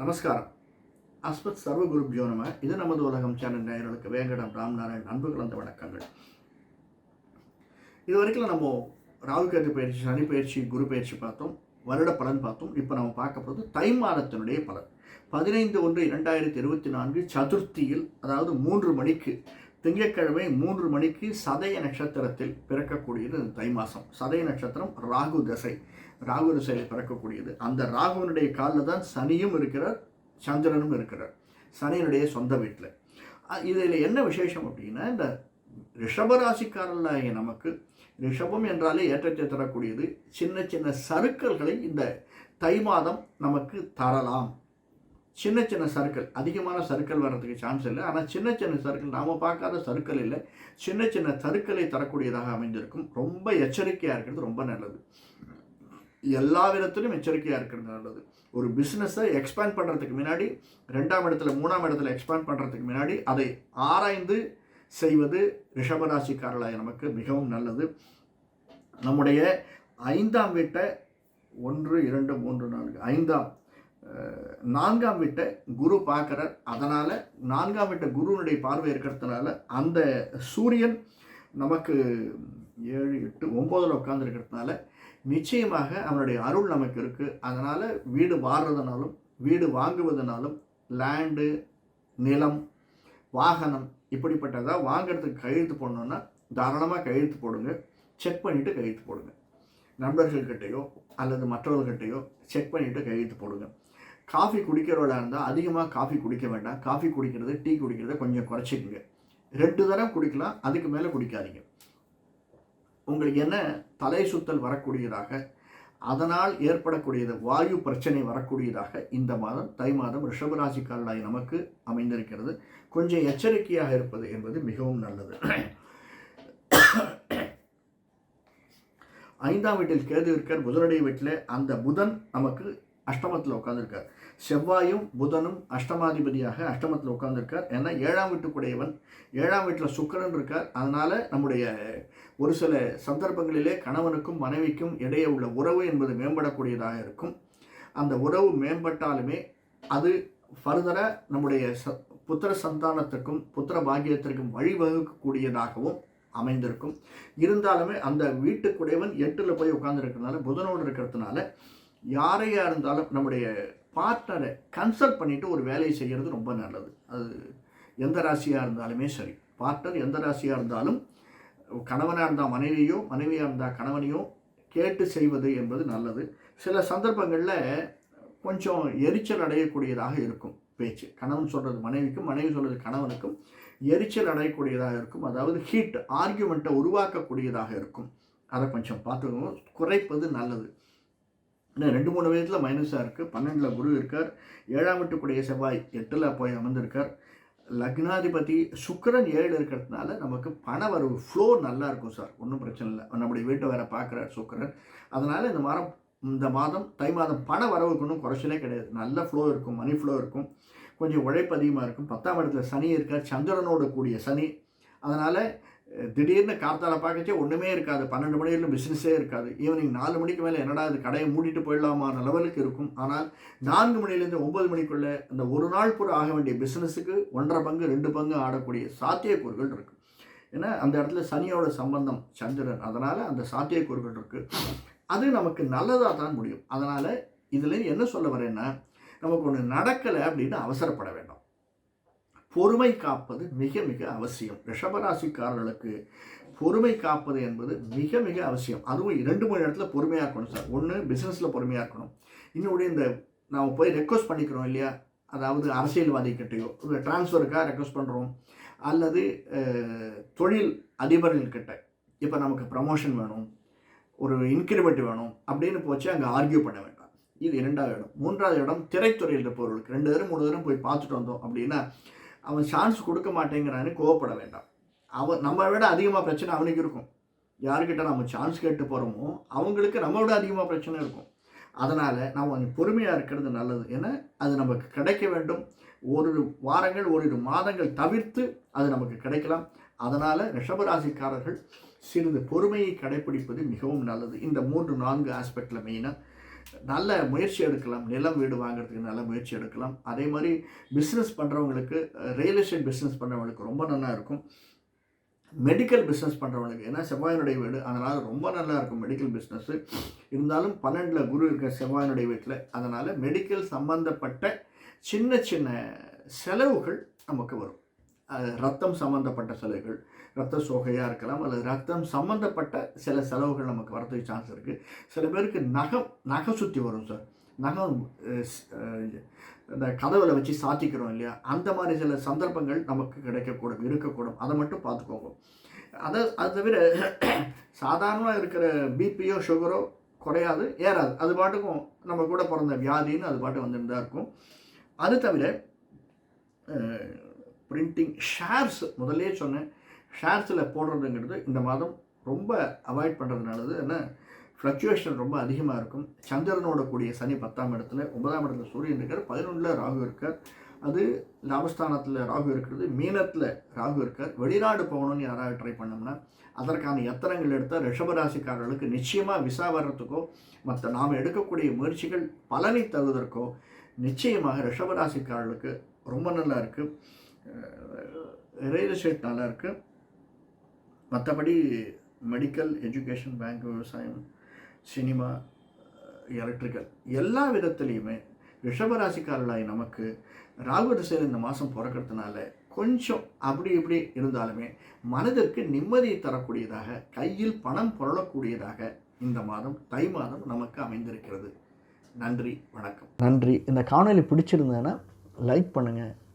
நமஸ்காரம். அஸ்மத் சர்வ குருப்ஜோ நம. இது நமது உலகம். சேனல் நேயர்களுக்கு வேங்கடம் ராம்நாராயண் அன்பு கலந்த வணக்கங்கள். இது வரைக்கும் நம்ம ராகுகேது பயிற்சி சனி பயிற்சி குரு பயிற்சி பார்த்தோம். வருட பலன் பார்த்தோம். இப்போ நம்ம பார்க்க போகிறது தை மாதத்தினுடைய பலன். பதினைந்து ஒன்று இரண்டாயிரத்தி இருபத்தி நான்கு சதுர்த்தியில் அதாவது மூன்று மணிக்கு திங்கட்கிழமை மூன்று மணிக்கு சதய நட்சத்திரத்தில் பிறக்கக்கூடியது தை மாதம். சதய நட்சத்திரம் ராகு தசை. ராகு திசையில் பிறக்கக்கூடியது. அந்த ராகுவனுடைய காலில் தான் சனியும் இருக்கிறார் சந்திரனும் இருக்கிறார். சனியினுடைய சொந்த வீட்டில் இதில் என்ன விசேஷம் அப்படின்னா இந்த ரிஷபராசிக்காரர்களாகிய நமக்கு ரிஷபம் என்றாலே ஏற்றத்தை தரக்கூடியது. சின்ன சின்ன சறுக்கல்களை இந்த தை மாதம் நமக்கு தரலாம். சின்ன சின்ன சர்க்கிள் அதிகமான சர்க்கிள் வர்றதுக்கு சான்ஸ் இல்லை. ஆனால் சின்ன சின்ன சர்க்கிள் நாம் பார்க்காத சர்க்கிள் இல்லை. சின்ன சின்ன சருக்களை தரக்கூடியதாக அமைந்திருக்கும். ரொம்ப எச்சரிக்கையாக இருக்கிறது ரொம்ப நல்லது. எல்லா விதத்திலும் எச்சரிக்கையாக இருக்கிறது நல்லது. ஒரு பிஸ்னஸை எக்ஸ்பேண்ட் பண்ணுறதுக்கு முன்னாடி ரெண்டாம் இடத்துல மூணாம் இடத்துல எக்ஸ்பேண்ட் பண்ணுறதுக்கு முன்னாடி அதை ஆராய்ந்து செய்வது ரிஷபராசிக்காரர்களாக நமக்கு மிகவும் நல்லது. நம்முடைய ஐந்தாம் வீட்டை ஒன்று இரண்டு மூன்று நான்கு ஐந்தாம் நான்காம் வீட்டை குரு பார்க்குறார். அதனால் நான்காம் வீட்டை குருவினுடைய பார்வை இருக்கிறதுனால அந்த சூரியன் நமக்கு ஏழு எட்டு ஒம்போதில் உட்காந்துருக்கிறதுனால நிச்சயமாக அவனுடைய அருள் நமக்கு இருக்குது அதனால் வீடு வாடுறதுனாலும் வீடு வாங்குவதனாலும் லேண்டு நிலம் வாகனம் இப்படிப்பட்டதாக வாங்குறதுக்கு கையெழுத்து போடணுன்னா தாராளமாக கையெழுத்து போடுங்க. செக் பண்ணிவிட்டு கையெழுத்து போடுங்க. நண்பர்கள்கிட்டயோ அல்லது மற்றவர்கள்கிட்டயோ செக் பண்ணிவிட்டு கையெழுத்து போடுங்க. காஃபி குடிக்கிறவளா இருந்தால் அதிகமாக காஃபி குடிக்க வேண்டாம். காஃபி குடிக்கிறது டீ குடிக்கிறத கொஞ்சம் குறைச்சிக்கங்க. ரெண்டு தடவை குடிக்கலாம் அதுக்கு மேலே குடிக்காதீங்க. உங்களுக்கு என்ன தலை சுத்தல் வரக்கூடியதாக அதனால் ஏற்படக்கூடியது வாயு பிரச்சனை வரக்கூடியதாக இந்த மாதம் தை மாதம் ரிஷபராசிக்காரனாய் நமக்கு அமைந்திருக்கிறது. கொஞ்சம் எச்சரிக்கையாக இருப்பது என்பது மிகவும் நல்லது. ஐந்தாம் வீட்டில் கேது இருக்கார் புதனுடைய வீட்டில் அந்த புதன் நமக்கு அஷ்டமத்தில் உட்காந்துருக்கார் செவ்வாயும் புதனும் அஷ்டமாதிபதியாக அஷ்டமத்தில் உட்காந்துருக்கார் ஏன்னா ஏழாம் வீட்டுக்குடையவன் ஏழாம் வீட்டில் சுக்கரன் இருக்கார். அதனால் நம்முடைய ஒரு சில சந்தர்ப்பங்களிலே கணவனுக்கும் மனைவிக்கும் இடையே உள்ள உறவு என்பது மேம்படக்கூடியதாக இருக்கும். அந்த உறவு மேம்பட்டாலுமே அது ஃபர்தராக நம்முடைய ச புத்திர சந்தானத்திற்கும் புத்திர பாக்கியத்திற்கும் வழிவகுக்கக்கூடியதாகவும் அமைந்திருக்கும். இருந்தாலுமே அந்த வீட்டுக்குடையவன் எட்டில் போய் உட்கார்ந்துருக்கிறதுனால புதனோடு இருக்கிறதுனால யாரையாக இருந்தாலும் நம்முடைய பார்ட்னரை கன்சல்ட் பண்ணிவிட்டு ஒரு வேலையை செய்கிறது ரொம்ப நல்லது. அது எந்த ராசியாக இருந்தாலுமே சரி. பார்ட்னர் எந்த ராசியாக இருந்தாலும் கணவனாக இருந்தால் மனைவியோ மனைவியாக இருந்தால் கணவனையோ கேட்டு செய்வது என்பது நல்லது. சில சந்தர்ப்பங்களில் கொஞ்சம் எரிச்சல் அடையக்கூடியதாக இருக்கும் பேச்சு. கணவன் சொல்கிறது மனைவிக்கும் மனைவி சொல்கிறது கணவனுக்கும் எரிச்சல் அடையக்கூடியதாக இருக்கும். அதாவது ஹீட் ஆர்கியூமெண்ட்டை உருவாக்கக்கூடியதாக இருக்கும். அதை கொஞ்சம் பார்த்துக்கணும். குறைப்பது நல்லது. இன்னும் ரெண்டு மூணு விதத்தில் மைனஸாக இருக்குது பன்னெண்டில் குரு இருக்கார். ஏழாம் வீட்டுக்குடைய செவ்வாய் எட்டில் போய் அமர்ந்திருக்கார். லக்னாதிபதி சுக்கரன் ஏழு இருக்கிறதுனால நமக்கு பண வரவு ஃப்ளோ நல்லா இருக்கும் சார் ஒன்றும் பிரச்சனை இல்லை. நம்முடைய வீட்டை வேற பார்க்குறார் சுக்கரன். அதனால் இந்த மாதம் இந்த மாதம் தை மாதம் பண வரவுக்கு ஒன்றும் குறைச்சலே கிடையாது. நல்ல ஃப்ளோ இருக்கும் மணி ஃப்ளோ இருக்கும். கொஞ்சம் உழைப்பு அதிகமாக இருக்கும். பத்தாம் இடத்துல சனி இருக்கார். சந்திரனோடு கூடிய சனி. அதனால் திடீர்னு காத்தால பார்க்கச்சே ஒன்றுமே இருக்காது. பன்னெண்டு மணி பிஸ்னஸே இருக்காது. ஈவினிங் நாலு மணிக்கு மேலே என்னடா இது கடையை மூடிட்டு போயிடலாமான லெவலுக்கு இருக்கும். ஆனால் நான்கு மணிலேருந்து ஒம்பது மணிக்குள்ளே அந்த ஒரு நாள் பூரா ஆக வேண்டிய பிஸ்னஸுக்கு ஒன்றரை பங்கு ரெண்டு பங்கு ஆடக்கூடிய சாத்தியக்கூறுகள் இருக்குது ஏன்னா அந்த இடத்துல சனியோட சம்பந்தம் சந்திரன். அதனால் அந்த சாத்தியக்கூறுகள் இருக்குது அது நமக்கு நல்லதாக தான் முடியும். அதனால் இதில் என்ன சொல்ல வரேன்னா நமக்கு ஒன்று நடக்கலை அப்படின்னு அவசரப்பட வேண்டாம். பொறுமை காப்பது மிக மிக அவசியம். ரிஷபராசிக்காரர்களுக்கு பொறுமை காப்பது என்பது மிக மிக அவசியம். அதுவும் ரெண்டு மூணு இடத்துல பொறுமையாக இருக்கணும் சார். ஒன்று பிஸ்னஸில் பொறுமையாக இருக்கணும். இன்னொரு இந்த நாம் போய் ரெக்வஸ்ட் பண்ணிக்கிறோம் இல்லையா? அதாவது அரசியல்வாதிகிட்டையோ டிரான்ஸ்ஃபருக்காக ரெக்வஸ்ட் பண்ணுறோம் அல்லது தொழில் அதிபர்கள்கிட்ட இப்போ நமக்கு ப்ரமோஷன் வேணும் ஒரு இன்க்ரிமெண்ட் வேணும் அப்படின்னு போச்சு அங்கே ஆர்கியூ பண்ண வேண்டாம். இது இரண்டாவது இடம். மூன்றாவது இடம் திரைத்துறையில் இருப்பவர்களுக்கு. ரெண்டு தரம் மூணு தரம் போய் பார்த்துட்டு வந்தோம் அப்படின்னா அவன் சான்ஸ் கொடுக்க மாட்டேங்கிறான்னு கோவப்பட வேண்டாம். அவன் நம்ம விட அதிகமாக பிரச்சனை அவனுக்கு இருக்கும். யாருக்கிட்ட நம்ம சான்ஸ் கேட்டு போகிறோமோ அவங்களுக்கு நம்ம விட அதிகமாக பிரச்சனை இருக்கும். அதனால் நாம் கொஞ்சம் பொறுமையாக இருக்கிறது நல்லது. ஏன்னா அது நமக்கு கிடைக்க வேண்டும். ஓரிரு வாரங்கள் ஓரிரு மாதங்கள் தவிர்த்து அது நமக்கு கிடைக்கலாம். அதனால் ரிஷபராசிக்காரர்கள் சிறிது பொறுமையை கடைப்பிடிப்பது மிகவும் நல்லது. இந்த மூன்று நான்கு ஆஸ்பெக்டில் மெயினாக நல்ல முயற்சி எடுக்கலாம். நிலம் வீடு வாங்குறதுக்கு நல்ல முயற்சி எடுக்கலாம். அதே மாதிரி பிஸ்னஸ் பண்ணுறவங்களுக்கு ரியல் எஸ்டேட் பிஸ்னஸ் பண்ணுறவங்களுக்கு ரொம்ப நல்லா இருக்கும். மெடிக்கல் பிஸ்னஸ் பண்ணுறவங்களுக்கு ஏன்னா செவ்வாயினுடைய வீடு அதனால் ரொம்ப நல்லா இருக்கும் மெடிக்கல் பிஸ்னஸ்ஸு இருந்தாலும் பன்னெண்டில் குரு இருக்க செவ்வாயினுடைய வீட்டில் அதனால் மெடிக்கல் சம்மந்தப்பட்ட சின்ன சின்ன செலவுகள் நமக்கு வரும். ரத்தம் சம்மந்தப்பட்ட செலவுகள் ரத்த சோகையாக இருக்கலாம் அல்லது ரத்தம் சம்மந்தப்பட்ட சில செலவுகள் நமக்கு வரதுக்கு சான்ஸ் இருக்குது சில பேருக்கு நகம் நகை சுற்றி வரும் சார். நகம் இந்த கதவுல வச்சு சாத்திக்கிறோம் இல்லையா? அந்த மாதிரி சில சந்தர்ப்பங்கள் நமக்கு கிடைக்கக்கூடும் இருக்கக்கூடும். அதை மட்டும் பார்த்துக்கோங்க. அதை அது தவிர சாதாரணமாக இருக்கிற பிபியோ சுகரோ குறையாது ஏறாது. அது பாட்டுக்கும் நம்ம கூட பிறந்த வியாதின்னு அது பாட்டு வந்துட்டு தான் இருக்கும். அது தவிர பிரிண்டிங் ஷேர்ஸ் முதல்லே சொன்னேன். ஷேர்ஸில் போடுறதுங்கிறது இந்த மாதம் ரொம்ப அவாய்ட் பண்ணுறதுனாலது என்ன ஏன்னா ஃப்ளக்சுவேஷன் ரொம்ப அதிகமாக இருக்கும். சந்திரனோட கூடிய சனி பத்தாம் இடத்துல ஒன்பதாம் இடத்துல சூரியன் இருக்கார் பதினொன்றில் ராகு இருக்கார். அது லாபஸ்தானத்தில் ராகு இருக்கிறது மீனத்தில் ராகு இருக்கார். வெளிநாடு போகணும்னு யாராவது ட்ரை பண்ணோம்னா அதற்கான எத்தனங்கள் எடுத்தால் ரிஷபராசிக்காரர்களுக்கு நிச்சயமாக விசா வர்றதுக்கோ மற்ற நாம் எடுக்கக்கூடிய முயற்சிகள் பலனை தருவதற்கோ நிச்சயமாக ரிஷபராசிக்காரர்களுக்கு ரொம்ப நல்லா இருக்குது ரியல் எஸ்டேட் நல்லா இருக்குது மற்றபடி மெடிக்கல் எஜுகேஷன் பேங்க் விவசாயம் சினிமா எலக்ட்ரிக்கல் எல்லா விதத்துலேயுமே ரிஷபராசிக்காரர்களாய் நமக்கு ராகு திசையில் இந்த மாதம் பிறக்கிறதுனால கொஞ்சம் அப்படி இப்படி இருந்தாலுமே மனதிற்கு நிம்மதியை தரக்கூடியதாக கையில் பணம் புரளக்கூடியதாக இந்த மாதம் தை மாதம் நமக்கு அமைந்திருக்கிறது. நன்றி வணக்கம். நன்றி. இந்த காணொலி பிடிச்சிருந்தேன்னா லைக் பண்ணுங்கள்